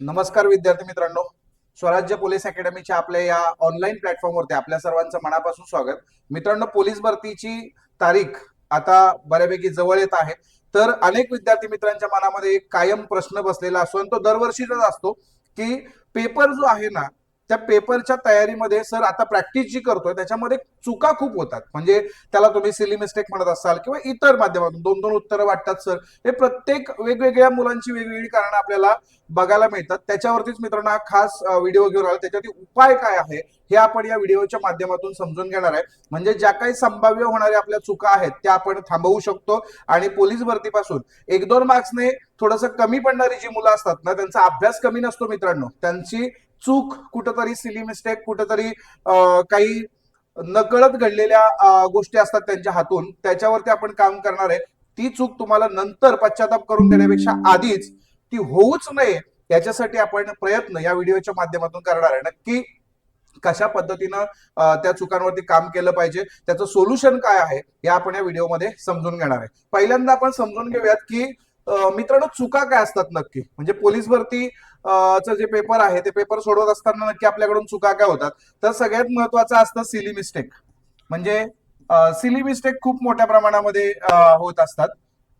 नमस्कार विद्यार्थी मित्रांनो. स्वराज्य पोलीस अकॅडमीच्या आपल्या या ऑनलाईन प्लॅटफॉर्मवरती आपल्या सर्वांचं मनापासून स्वागत. मित्रांनो पोलीस भरतीची तारीख आता बऱ्यापैकी जवळ येत आहे. तर अनेक विद्यार्थी मित्रांच्या मनामध्ये एक कायम प्रश्न बसलेला असतो आणि तो दरवर्षीचाच असतो की पेपर जो आहे ना त्या पेपरच्या तयारीमध्ये सर आता प्रॅक्टिस जी करतोय त्याच्यामध्ये चुका खूप होतात. म्हणजे त्याला तुम्ही सिली मिस्टेक म्हणत असाल किंवा इतर माध्यमातून दोन दोन उत्तरं वाटतात सर. हे प्रत्येक वेगवेगळ्या मुलांची वेगवेगळी कारणं आपल्याला बघायला मिळतात. त्याच्यावरतीच मित्रांनो हा खास व्हिडिओ घेऊन आला. त्याच्यावरती उपाय काय आहे हे आपण या व्हिडिओच्या माध्यमातून समजून घेणार आहे. म्हणजे ज्या काही संभाव्य होणाऱ्या आपल्या चुका आहेत त्या आपण थांबवू शकतो आणि पोलीस भरतीपासून. एक दोन मार्क्सने थोडस कमी पडणारी जी मुलं असतात ना त्यांचा अभ्यास कमी नसतो मित्रांनो. त्यांची चूक कुठंतरी सिली मिस्टेक कुठंतरी काही नकळत घडलेल्या गोष्टी असतात त्यांच्या हातून त्याच्यावरती आपण काम करणार आहे. ती चूक तुम्हाला नंतर पश्चाताप करून देण्यापेक्षा आधीच ती होऊच नये याच्यासाठी आपण प्रयत्न या व्हिडिओच्या माध्यमातून करणार आहे. नक्की कशा पद्धतीनं त्या चुकांवरती काम केलं पाहिजे त्याचं सोल्युशन काय आहे हे आपण या व्हिडिओमध्ये समजून घेणार आहे. पहिल्यांदा आपण समजून घेऊयात की मित्रांनो चुका काय असतात नक्की? म्हणजे पोलीस भरती चं जे पेपर आहे ते पेपर सोडवत असताना नक्की आपल्याकडून चुका काय होतात? तर सगळ्यात महत्वाचं असतं सिली मिस्टेक म्हणजे सिली मिस्टेक खूप मोठ्या प्रमाणामध्ये होत असतात.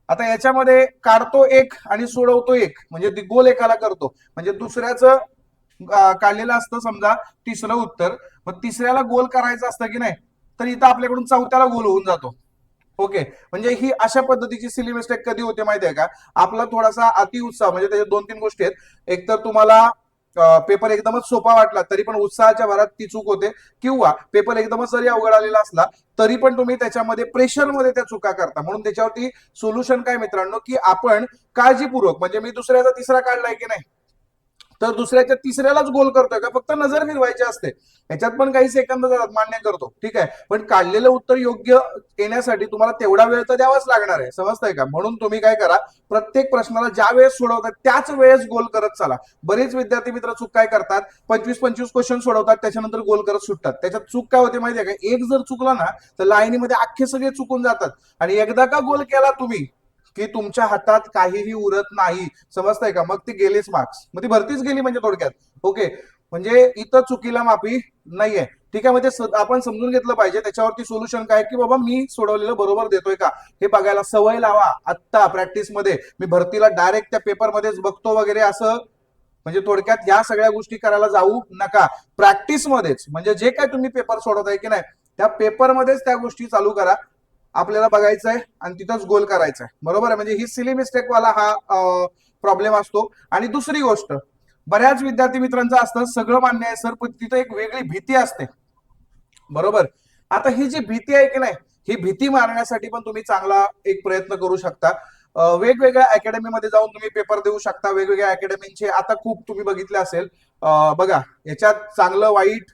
आता याच्यामध्ये काढतो एक आणि सोडवतो एक. म्हणजे ती गोल एकाला करतो. म्हणजे दुसऱ्याचं काढलेलं असतं समजा तिसरं उत्तर. मग तिसऱ्याला गोल करायचं असतं की नाही? तर इथं आपल्याकडून चौथ्याला गोल होऊन जातो. ओके. म्हणजे ही अशा पद्धतीची सिली मिस्टेक कधी होते माहिती आहे का? आपला थोडासा अति उत्साह म्हणजे त्याच्या दोन तीन गोष्टी आहेत. एक तर तुम्हाला पेपर एकदमच सोपा वाटला तरी पण उत्साहाच्या भरात ती चूक होते. किंवा पेपर एकदमच जरी अवघड आलेला असला तरी पण तुम्ही त्याच्यामध्ये प्रेशरमध्ये त्या चुका करता. म्हणून त्याच्यावरती सोल्युशन काय मित्रांनो? की आपण काळजीपूर्वक म्हणजे मी दुसऱ्याचा तिसरा काढलाय की नाही? तर दुसऱ्याच्या तिसऱ्यालाच गोल करतोय का? फक्त नजर फिरवायची असते. याच्यात पण काही सेकंद जातात मान्य करतो. ठीक आहे? पण काढलेलं उत्तर योग्य येण्यासाठी तुम्हाला तेवढा वेळ तर द्यावाच लागणार आहे. समजतंय का? म्हणून तुम्ही काय करा प्रत्येक प्रश्नाला ज्या वेळेस सोडवतात त्याच वेळेस गोल करत चला. बरेच विद्यार्थी मित्र चूक काय करतात? पंचवीस पंचवीस क्वेश्चन सोडवतात त्याच्यानंतर गोल करत सुटतात. त्याच्यात चूक काय होते माहितीये का? एक जर चुकला ना तर लाईनीमध्ये अख्खे सगळे चुकून जातात. आणि एकदा का गोल केला तुम्ही की तुमच्या हातात काहीही उरत नाही. समजताय का? मग ती गेलीच मार्क्स मग ती भरतीच गेली म्हणजे थोडक्यात. ओके. म्हणजे इथं चुकीला माफी नाहीये. ठीक आहे म्हणजे आपण समजून घेतलं पाहिजे. त्याच्यावरती सोल्युशन काय की बाबा मी सोडवलेलं बरोबर देतोय का? हे बघायला सवय लावा. आत्ता प्रॅक्टिसमध्ये मी भरतीला डायरेक्ट त्या पेपर मध्येच बघतो वगैरे असं. म्हणजे थोडक्यात या सगळ्या गोष्टी करायला जाऊ नका. प्रॅक्टिसमध्येच म्हणजे जे काय तुम्ही पेपर सोडवताय की नाही त्या पेपर मध्येच त्या गोष्टी चालू करा. आपल्याला बघायचं आहे आणि तिथंच गोल करायचा आहे बरोबर आहे? म्हणजे ही सिली मिस्टेक वाला हा प्रॉब्लेम असतो. आणि दुसरी गोष्ट बऱ्याच विद्यार्थी मित्रांचं असतं सगळं मान्य आहे सर पण तिथं एक वेगळी भीती असते. बरोबर? आता ही जी भीती आहे की नाही ही भीती मारण्यासाठी पण तुम्ही चांगला एक प्रयत्न करू शकता. वेगवेगळ्या अकॅडमीमध्ये जाऊन तुम्ही पेपर देऊ शकता. वेगवेगळ्या अकॅडमींचे आता खूप तुम्ही बघितले असेल. बघा याच्यात चांगलं वाईट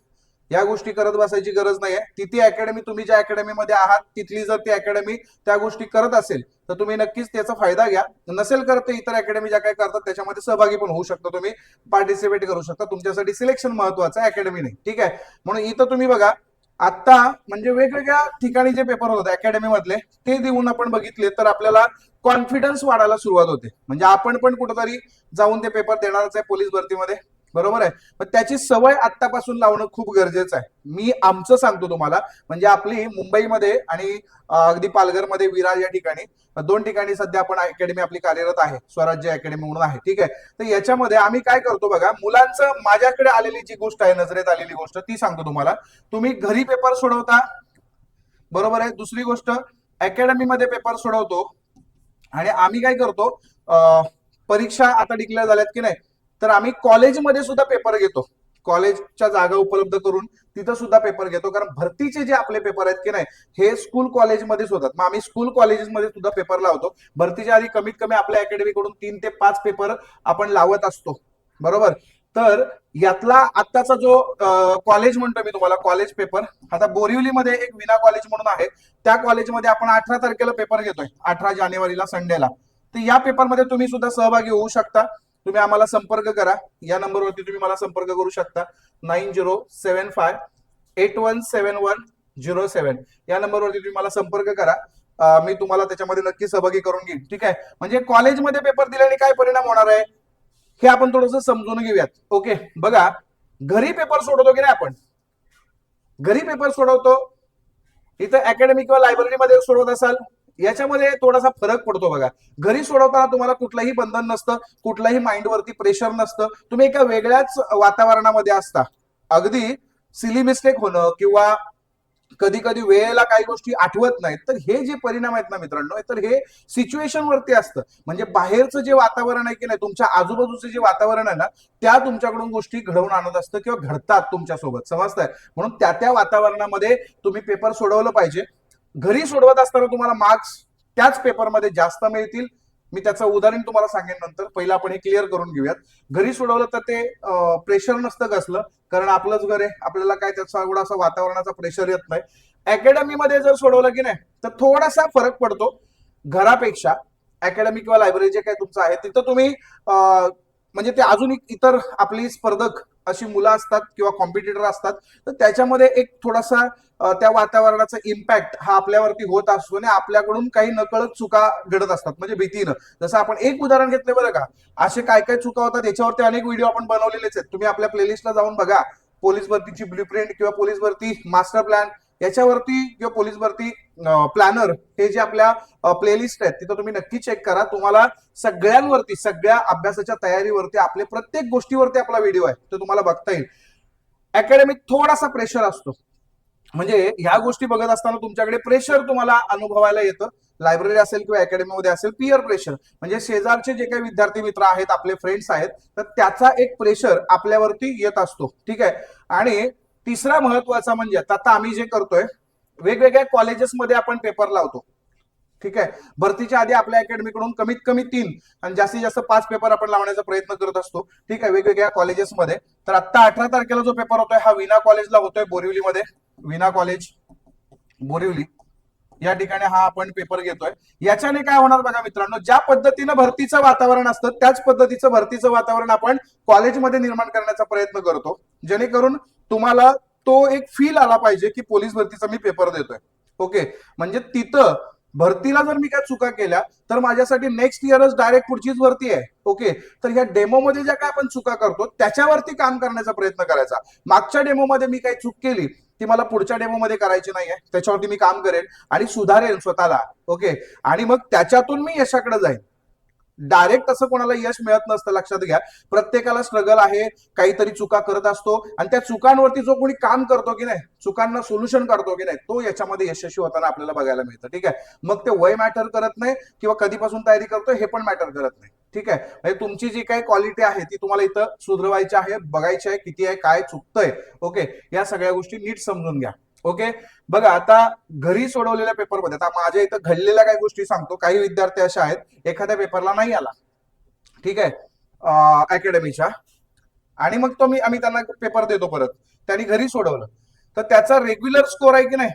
या गोष्टी करत बसायची गरज नाहीये. तिथे अकॅडमी तुम्ही ज्या अकॅडमीमध्ये आहात तिथली जर ती अकॅडमी त्या गोष्टी करत असेल तर तुम्ही नक्कीच त्याचा फायदा घ्या. नसेल करत इतर अकॅडमी ज्या काही करतात त्याच्यामध्ये सहभागी पण होऊ शकता तुम्ही. पार्टिसिपेट करू शकता. तुमच्यासाठी सिलेक्शन महत्वाचं आहे अकॅडमी नाही ठीक आहे? म्हणून इथं तुम्ही बघा आता म्हणजे वेगवेगळ्या ठिकाणी जे पेपर होतात अकॅडमी मधले ते देऊन आपण बघितले तर आपल्याला कॉन्फिडन्स वाढायला सुरुवात होते. म्हणजे आपण पण कुठेतरी जाऊन ते पेपर देणारच आहे पोलीस भरतीमध्ये. बरोबर आहे? पण त्याची सवय आतापासून लावणं खूप गरजेचं आहे. मी आमचं सांगतो तुम्हाला म्हणजे आपली मुंबईमध्ये आणि अगदी पालघरमध्ये विरार या ठिकाणी दोन ठिकाणी सध्या आपण अकॅडमी आपली कार्यरत आहे स्वराज्य अकॅडमी म्हणून आहे ठीक आहे? तर याच्यामध्ये आम्ही काय करतो बघा मुलांचं माझ्याकडे आलेली जी गोष्ट आहे नजरेत आलेली गोष्ट ती सांगतो तुम्हाला. तुम्ही घरी पेपर सोडवता बरोबर आहे? दुसरी गोष्ट अकॅडमीमध्ये पेपर सोडवतो आणि आम्ही काय करतो परीक्षा आता डिक्लेअर झाल्यात की नाही तर आम्ही कॉलेजमध्ये सुद्धा पेपर घेतो. कॉलेजच्या जागा उपलब्ध करून तिथं सुद्धा पेपर घेतो. कारण भरतीचे जे आपले पेपर आहेत की नाही हे स्कूल कॉलेजमध्येच होतात. मग आम्ही स्कूल कॉलेजेसमध्ये सुद्धा पेपर लावतो. भरतीच्या आधी कमीत कमी आपल्या अकॅडमीकडून तीन ते पाच पेपर आपण लावत असतो. बरोबर? तर यातला आत्ताचा जो कॉलेज म्हणतो मी तुम्हाला कॉलेज पेपर आता बोरिवलीमध्ये एक विना कॉलेज म्हणून आहे. त्या कॉलेजमध्ये आपण अठरा तारखेला पेपर घेतोय. अठरा जानेवारीला संडेला. तर या पेपरमध्ये तुम्ही सुद्धा सहभागी होऊ शकता. तुम्ही आम्हाला संपर्क करा. या नंबरवरती तुम्ही मला संपर्क करू शकता. Nine zero seven five eight one seven one zero seven. या नंबरवरती तुम्ही मला संपर्क करा. मी तुम्हाला त्याच्यामध्ये नक्की सहभागी करून घेईन. ठीक आहे? म्हणजे कॉलेजमध्ये पेपर दिल्याने काय परिणाम होणार आहे? हे आपण थोडस समजून घेऊयात. ओके? बघा घरी पेपर सोडवतो की नाही आपण? घरी पेपर सोडवतो. इथं अकॅडमी किंवा लायब्ररीमध्ये सोडवत असाल. याच्यामध्ये थोडासा फरक पडतो बघा. घरी सोडवताना तुम्हाला कुठलंही बंधन नसतं कुठलंही माइंडवरती प्रेशर नसतं. तुम्ही एका वेगळ्याच वातावरणामध्ये असता. अगदी सिली मिस्टेक होणं किंवा कधी कधी वेळेला काही गोष्टी आठवत नाहीत तर हे जे परिणाम आहेत ना मित्रांनो तर हे सिच्युएशन वरती असतं. म्हणजे बाहेरचं जे वातावरण आहे की नाही तुमच्या आजूबाजूचं जे वातावरण आहे ना त्या तुमच्याकडून गोष्टी घडवून आणत असतं किंवा घडतात तुमच्यासोबत. समजताय? म्हणून त्या त्या वातावरणामध्ये तुम्ही पेपर सोडवलं पाहिजे. घरी सोडवत असताना तुम्हाला मार्क्स त्याच पेपरमध्ये जास्त मिळतील. मी त्याचं उदाहरण तुम्हाला सांगेन नंतर. पहिलं आपण हे क्लिअर करून घेऊयात. घरी सोडवलं तर ते प्रेशर नसतं कसलं. कारण आपलंच घर आहे. आपल्याला काय त्याचा एवढा असा वातावरणाचा प्रेशर येत नाही. अकॅडमीमध्ये जर सोडवलं की नाही तर थोडासा फरक पडतो. घरापेक्षा अकॅडमी किंवा लायब्ररी जे काही तुमचं आहे तिथं तुम्ही म्हणजे ते अजून एक इतर आपली स्पर्धक अशी मुलं असतात किंवा कॉम्पिटिटर असतात तर त्याच्यामध्ये एक थोडासा त्या वातावरणाचा इम्पॅक्ट हा आपल्यावरती होत असतो आणि आपल्याकडून काही नकळत चुका घडत असतात म्हणजे भीतीनं. जसं आपण एक उदाहरण घेतले बरं का असे काय काय चुका होतात याच्यावरती अनेक व्हिडिओ आपण बनवलेलेच आहेत. तुम्ही आपल्या प्लेलिस्टला जाऊन बघा. पोलीस भरतीची ब्ल्यू प्रिंट किंवा पोलीस भरती मास्टर प्लॅन याच्यावरती किंवा पोलीस भरती प्लॅनर हे जे आपल्या प्लेलिस्ट आहेत तिथं तुम्ही नक्की चेक करा. तुम्हाला सगळ्यांवरती सगळ्या अभ्यासाच्या तयारीवरती आपल्या प्रत्येक गोष्टीवरती आपला व्हिडिओ आहे तो तुम्हाला बघता येईल. अकॅडमिक थोडासा प्रेशर असतो. म्हणजे ह्या गोष्टी बघत असताना तुमच्याकडे प्रेशर तुम्हाला अनुभवायला येतं. लायब्ररी असेल किंवा अकॅडमीमध्ये असेल पिअर प्रेशर म्हणजे शेजारचे जे काही विद्यार्थी मित्र आहेत आपले फ्रेंड्स आहेत तर त्याचा एक प्रेशर आपल्यावरती येत असतो. ठीक आहे? आणि तिसरा महत्त्वाचा म्हणजे आता आम्ही जे करतोय वेगवेगळ्या कॉलेजेसमध्ये आपण पेपर लावतो. ठीक आहे? भरतीच्या आधी आपल्या अकॅडमीकडून कमीत कमी तीन आणि जास्तीत जास्त पाच पेपर आपण लावण्याचा प्रयत्न करत असतो. ठीक आहे? वेगवेगळ्या कॉलेजेसमध्ये तर आता अठरा तारखेला जो पेपर होतोय हा विना कॉलेजला होतोय बोरिवलीमध्ये. विना कॉलेज बोरिवली. या ठिकाणी हा आपण पेपर घेतोय. याच्याने काय होणार बघा मित्रांनो ज्या पद्धतीनं भरतीचं वातावरण असतं त्याच पद्धतीचं भरतीचं वातावरण आपण कॉलेजमध्ये निर्माण करण्याचा प्रयत्न करतो. जेणेकरून तुम्हाला तो एक फील आला पाहिजे की पोलीस भरतीचा मी पेपर देतोय. ओके म्हणजे तिथं भरतीला जर मी काय चुका केल्या तर माझ्यासाठी नेक्स्ट इयरच डायरेक्ट पुढचीच भरती आहे. ओके तर ह्या डेमोमध्ये ज्या काय आपण चुका करतो त्याच्यावरती काम करण्याचा प्रयत्न करायचा. मागच्या डेमोमध्ये मी काही चूक केली ती मला पुढच्या डेमोमध्ये करायची नाहीये. त्याच्यावरती मी काम करेन आणि सुधारेन स्वतःला. ओके आणि मग त्याच्यातून मी यशाकडे जाईन. डायरेक्ट असं कोणाला यश मिळत नसतं लक्षात घ्या. प्रत्येकाला स्ट्रगल आहे काहीतरी चुका करत असतो आणि त्या चुकांवरती जो कोणी काम करतो की नाही चुकांना सोल्युशन करतो की नाही तो याच्यामध्ये यशस्वी होताना आपल्याला बघायला मिळतं ठीक आहे? मग ते वय मॅटर करत नाही किंवा कधीपासून तयारी करतोय हे पण मॅटर करत नाही ठीक आहे? म्हणजे तुमची जी काही क्वालिटी आहे ती तुम्हाला इथं सुधरवायची आहे बघायची आहे किती आहे काय चुकतंय ओके? या सगळ्या गोष्टी नीट समजून घ्या. ओके? बघा आता घरी सोडवलेल्या पेपरमध्ये आता माझ्या इथं घडलेल्या काही गोष्टी सांगतो. काही विद्यार्थी अशा आहेत एखाद्या पेपरला नाही आला. ठीक आहे? अकॅडमीच्या आणि मग तो मी आम्ही त्यांना पेपर देतो परत. त्यांनी घरी सोडवलं. तर त्याचा रेग्युलर स्कोर आहे की नाही?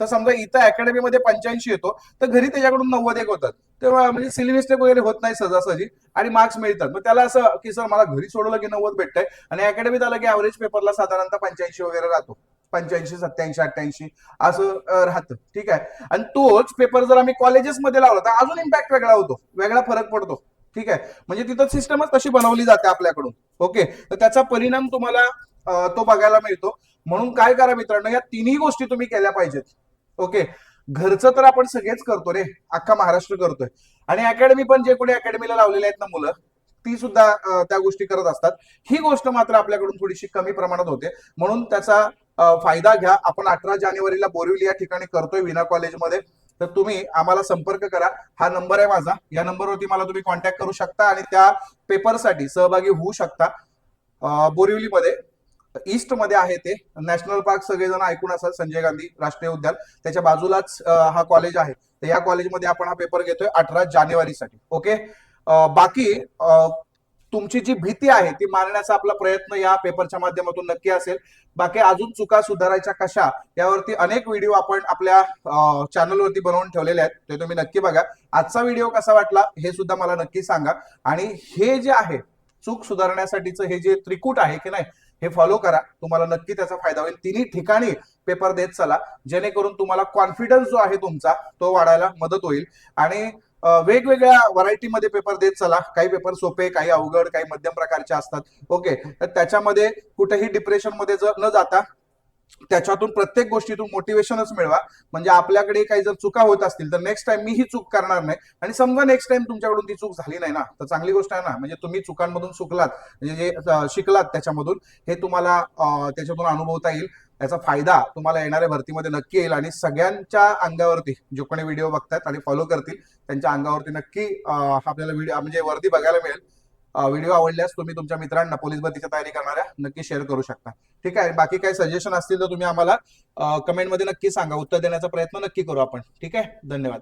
तर समजा इथं अकॅडमीमध्ये पंच्याऐंशी येतो तर घरी त्याच्याकडून नव्वद एक होतात. तेव्हा म्हणजे सिली मिस्टेक वगैरे होत नाही सहजासहजी आणि मार्क्स मिळतात. मग त्याला असं की सर मला घरी सोडवलं की नव्वद भेटतंय. आणि अकॅडमीत आलं की ऍव्हरेज पेपरला साधारणतः पंच्याऐंशी वगैरे राहतो. पंच्याऐंशी सत्याऐंशी अठ्ठ्याऐंशी असं राहतं. ठीक आहे? आणि तोच पेपर जर आम्ही कॉलेजेसमध्ये लावला तर अजून इम्पॅक्ट वेगळा होतो. वेगळा फरक पडतो. ठीक आहे? म्हणजे तिथं सिस्टमच तशी बनवली जाते आपल्याकडून. ओके? तर त्याचा परिणाम तुम्हाला तो बघायला मिळतो. म्हणून काय करा मित्रांनो या तिन्ही गोष्टी तुम्ही केल्या पाहिजेत. ओके? घरचं तर आपण सगळेच करतो रे. अख्खा महाराष्ट्र करतोय. आणि अकॅडमी पण जे कोणी अकॅडमीला लावलेले आहेत ना मुलं ती सुद्धा त्या गोष्टी करत असतात. ही गोष्ट मात्र आपल्याकडून थोडीशी कमी प्रमाणात होते. म्हणून त्याचा फायदा घ्या. आपण अठरा जानेवारीला बोरिवली या ठिकाणी करतोय विना कॉलेजमध्ये. तर तुम्ही आम्हाला संपर्क करा. हा नंबर आहे माझा. या नंबरवरती मला तुम्ही कॉन्टॅक्ट करू शकता आणि त्या पेपरसाठी सहभागी होऊ शकता. बोरिवलीमध्ये ईस्टमध्ये आहे ते. नॅशनल पार्क सगळेजण ऐकून असाल संजय गांधी राष्ट्रीय उद्यान. त्याच्या बाजूलाच हा कॉलेज आहे. तर या कॉलेजमध्ये आपण हा पेपर घेतोय अठरा जानेवारीसाठी. ओके? बाकी तुमची जी भीती आहे ती मारण्याचा आपला प्रयत्न या पेपरच्या माध्यमातून नक्की असेल. बाकी अजून चुका सुधारायच्या कशा यावरती अनेक व्हिडिओ आपण आपल्या चॅनलवरती बनवून ठेवलेले आहेत ते तुम्ही नक्की बघा. आजचा व्हिडिओ कसा वाटला हे सुद्धा मला नक्की सांगा. आणि हे जे आहे चूक सुधारण्यासाठीचं हे जे त्रिकूट आहे की नाही हे फॉलो करा. तुम्हाला नक्की त्याचा फायदा होईल. तिन्ही ठिकाणी पेपर देत चला. जेणेकरून तुम्हाला कॉन्फिडन्स जो आहे तुमचा तो वाढायला मदत होईल. आणि वेगवेगळ्या व्हरायटीमध्ये पेपर देत चला. काही पेपर सोपे काही अवघड काही मध्यम प्रकारचे असतात. ओके तर त्याच्यामध्ये कुठेही डिप्रेशनमध्ये जर न जाता त्याच्यातून प्रत्येक गोष्टीतून मोटिवेशनच मिळवा. म्हणजे आपल्याकडे काही जर चुका होत असतील तर नेक्स्ट टाइम मी ही चूक करणार नाही. आणि समजा नेक्स्ट टाइम तुमच्याकडून ती चूक झाली नाही ना तर चांगली गोष्ट आहे ना. म्हणजे तुम्ही चुकांमधून चुकलात म्हणजे जे शिकलात त्याच्यामधून. हे तुम्हाला त्याच्यातून अनुभवता येईल. याचा फायदा तुम्हाला येणाऱ्या भरतीमध्ये नक्की येईल आणि सगळ्यांच्या अंगावरती जो कोणी व्हिडिओ बघतात आणि फॉलो करतील त्यांच्या अंगावरती नक्की आपल्याला व्हिडिओ म्हणजे वर्दी बघायला मिळेल. व्हिडिओ आवडल्यास तुम्ही तुमच्या मित्रांना पोलीस भरतीची तयारी करणाऱ्या नक्की शेअर करू शकता. ठीक आहे? बाकी काही सजेशन असतील तर तुम्ही आम्हाला कमेंटमध्ये नक्की सांगा. उत्तर देण्याचा प्रयत्न नक्की करू आपण. ठीक आहे? धन्यवाद.